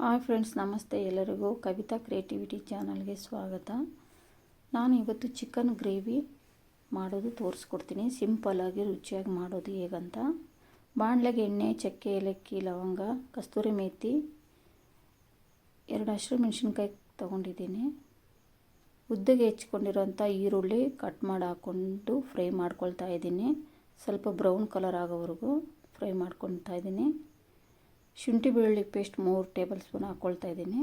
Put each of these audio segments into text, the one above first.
Hi friends, ನಮಸ್ತೆ. ಎಲ್ಲರಿಗೂ Kavita creativity ಚಾನಲ್ಗೆ ಸ್ವಾಗತ. ನಾನು ಇವತ್ತು ಚಿಕನ್ ಗ್ರೇವಿ ಮಾಡೋದು ತೋರಿಸ್ಕೊಡ್ತೀನಿ. ಸಿಂಪಲ್ಲಾಗಿ ರುಚಿಯಾಗಿ ಮಾಡೋದು ಹೇಗಂತ. ಬಾಣಲೆಗೆ ಎಣ್ಣೆ, ಚಕ್ಕೆ, ಏಲಕ್ಕಿ, ಲವಂಗ, ಕಸ್ತೂರಿ ಮೇಥಿ ಎರಡು ಹಸಿರು ಮೆಣಸಿನ್ಕಾಯಿ ತೊಗೊಂಡಿದ್ದೀನಿ. ಉದ್ದಗೆ ಹೆಚ್ಕೊಂಡಿರೋಂಥ ಈರುಳ್ಳಿ ಕಟ್ ಮಾಡಿ ಹಾಕ್ಕೊಂಡು ಫ್ರೈ ಮಾಡ್ಕೊಳ್ತಾ ಇದ್ದೀನಿ. ಸ್ವಲ್ಪ ಬ್ರೌನ್ ಕಲರ್ ಆಗೋವರೆಗೂ ಫ್ರೈ ಮಾಡ್ಕೊಳ್ತಾ ಇದ್ದೀನಿ. ಶುಂಠಿ ಬೆಳ್ಳುಳ್ಳಿ ಪೇಸ್ಟ್ ಮೂರು ಟೇಬಲ್ ಸ್ಪೂನ್ ಹಾಕ್ಕೊಳ್ತಾ ಇದ್ದೀನಿ.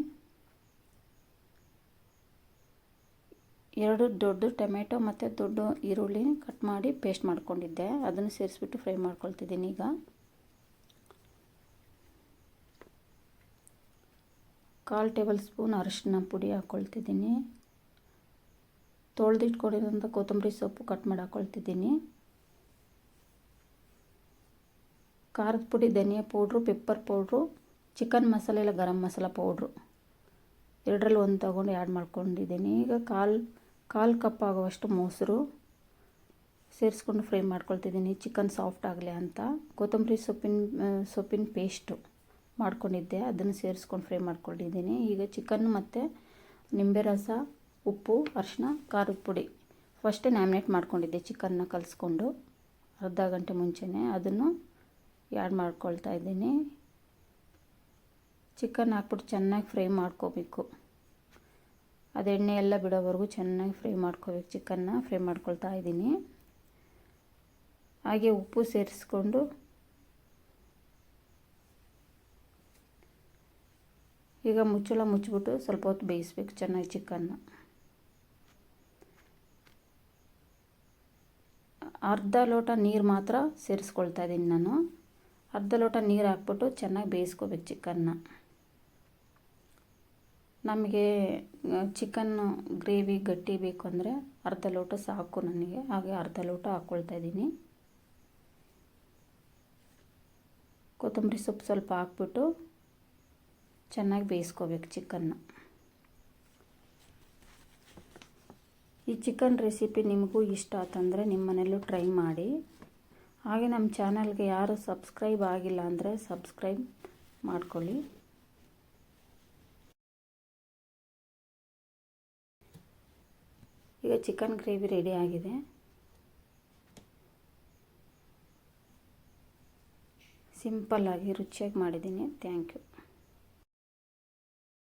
ಎರಡು ದೊಡ್ಡ ಟೊಮೆಟೊ ಮತ್ತು ದೊಡ್ಡ ಈರುಳ್ಳಿ ಕಟ್ ಮಾಡಿ ಪೇಸ್ಟ್ ಮಾಡ್ಕೊಂಡಿದ್ದೆ. ಅದನ್ನು ಸೇರಿಸ್ಬಿಟ್ಟು ಫ್ರೈ ಮಾಡ್ಕೊಳ್ತಿದ್ದೀನಿ ಈಗ. ಕಾಲು ಟೇಬಲ್ ಸ್ಪೂನ್ ಅರಿಶಿನ ಪುಡಿ ಹಾಕ್ಕೊಳ್ತಿದ್ದೀನಿ ತೊಳೆದಿಟ್ಕೊಂಡಿರೋಂಥ ಕೊತ್ತಂಬರಿ ಸೊಪ್ಪು ಕಟ್ ಮಾಡಿ ಹಾಕ್ಕೊಳ್ತಿದ್ದೀನಿ ಖಾರದ ಪುಡಿ, ಧನಿಯಾ ಪೌಡ್ರು ಪೆಪ್ಪರ್ ಪೌಡ್ರು ಚಿಕನ್ ಮಸಾಲೆ ಇಲ್ಲ ಗರಂ ಮಸಾಲ ಪೌಡ್ರು. ಎರಡರಲ್ಲಿ ಒಂದು ತೊಗೊಂಡು ಆ್ಯಡ್ ಮಾಡ್ಕೊಂಡಿದ್ದೀನಿ. ಈಗ ಕಾಲು ಕಾಲು ಕಪ್ ಆಗುವಷ್ಟು ಮೊಸರು ಸೇರಿಸ್ಕೊಂಡು ಫ್ರೈ ಮಾಡ್ಕೊಳ್ತಿದ್ದೀನಿ. ಚಿಕನ್ ಸಾಫ್ಟ್ ಆಗಲಿ ಅಂತ. ಕೊತ್ತಂಬರಿ ಸೊಪ್ಪಿನ ಸೊಪ್ಪಿನ ಪೇಸ್ಟು ಮಾಡ್ಕೊಂಡಿದ್ದೆ. ಅದನ್ನು ಸೇರಿಸ್ಕೊಂಡು ಫ್ರೈ ಮಾಡ್ಕೊಂಡಿದ್ದೀನಿ. ಈಗ ಚಿಕನ್ ಮತ್ತು ನಿಂಬೆ ರಸ, ಉಪ್ಪು ಅರಿಶಿನ ಖಾರದ ಪುಡಿ. ಫಸ್ಟೇ ನ್ಯಾಮಿನೇಟ್ ಮಾಡ್ಕೊಂಡಿದ್ದೆ ಚಿಕನ್ನ ಕಲಿಸ್ಕೊಂಡು. ಅರ್ಧ ಗಂಟೆ ಮುಂಚೆನೇ. ಅದನ್ನು ಆ್ಯಡ್ ಮಾಡ್ಕೊಳ್ತಾ ಇದ್ದೀನಿ. ಚಿಕನ್ ಹಾಕ್ಬಿಟ್ಟು ಚೆನ್ನಾಗಿ ಫ್ರೈ ಮಾಡ್ಕೋಬೇಕು. ಅದು ಎಣ್ಣೆ ಎಲ್ಲ ಬಿಡೋವರೆಗೂ ಚೆನ್ನಾಗಿ ಫ್ರೈ ಮಾಡ್ಕೋಬೇಕು ಚಿಕನ್ನ, ಫ್ರೈ ಮಾಡ್ಕೊಳ್ತಾ ಇದ್ದೀನಿ. ಹಾಗೆ ಉಪ್ಪು ಸೇರಿಸ್ಕೊಂಡು ಈಗ ಮುಚ್ಚಳ ಮುಚ್ಚಿಬಿಟ್ಟು ಸ್ವಲ್ಪ ಹೊತ್ತು ಬೇಯಿಸ್ಬೇಕು ಚೆನ್ನಾಗಿ ಚಿಕನ್ನ. ಅರ್ಧ ಲೋಟ ನೀರು ಮಾತ್ರ ಸೇರಿಸ್ಕೊಳ್ತಾ ಇದ್ದೀನಿ ನಾನು. ಅರ್ಧ ಲೋಟ ನೀರು ಹಾಕ್ಬಿಟ್ಟು ಚೆನ್ನಾಗಿ ಬೇಯಿಸ್ಕೋಬೇಕು ಚಿಕನ್ನ. ನಮಗೆ ಚಿಕನ್ನು ಗ್ರೇವಿ ಗಟ್ಟಿ ಬೇಕು ಅಂದರೆ ಅರ್ಧ ಲೋಟ ಸಾಕು ನನಗೆ. ಹಾಗೆ ಅರ್ಧ ಲೋಟ ಹಾಕ್ಕೊಳ್ತಾ ಇದ್ದೀನಿ. ಕೊತ್ತಂಬರಿ ಸೊಪ್ಪು ಸ್ವಲ್ಪ ಹಾಕ್ಬಿಟ್ಟು ಚೆನ್ನಾಗಿ ಬೇಯಿಸ್ಕೋಬೇಕು ಚಿಕನ್ನ. ಈ ಚಿಕನ್ ರೆಸಿಪಿ ನಿಮಗೂ ಇಷ್ಟ ಆತಂದರೆ ನಿಮ್ಮ ಮನೆಯಲ್ಲೂ ಟ್ರೈ ಮಾಡಿ. ಹಾಗೆ ನಮ್ಮ ಚಾನಲ್ಗೆ ಯಾರು ಸಬ್ಸ್ಕ್ರೈಬ್ ಆಗಿಲ್ಲ ಅಂದರೆ ಸಬ್ಸ್ಕ್ರೈಬ್ ಮಾಡ್ಕೊಳ್ಳಿ. ಈಗ ಚಿಕನ್ ಗ್ರೇವಿ ರೆಡಿ ಆಗಿದೆ. ಸಿಂಪಲ್ಲಾಗಿ ರುಚಿಯಾಗಿ ಮಾಡಿದ್ದೀನಿ. Thank you.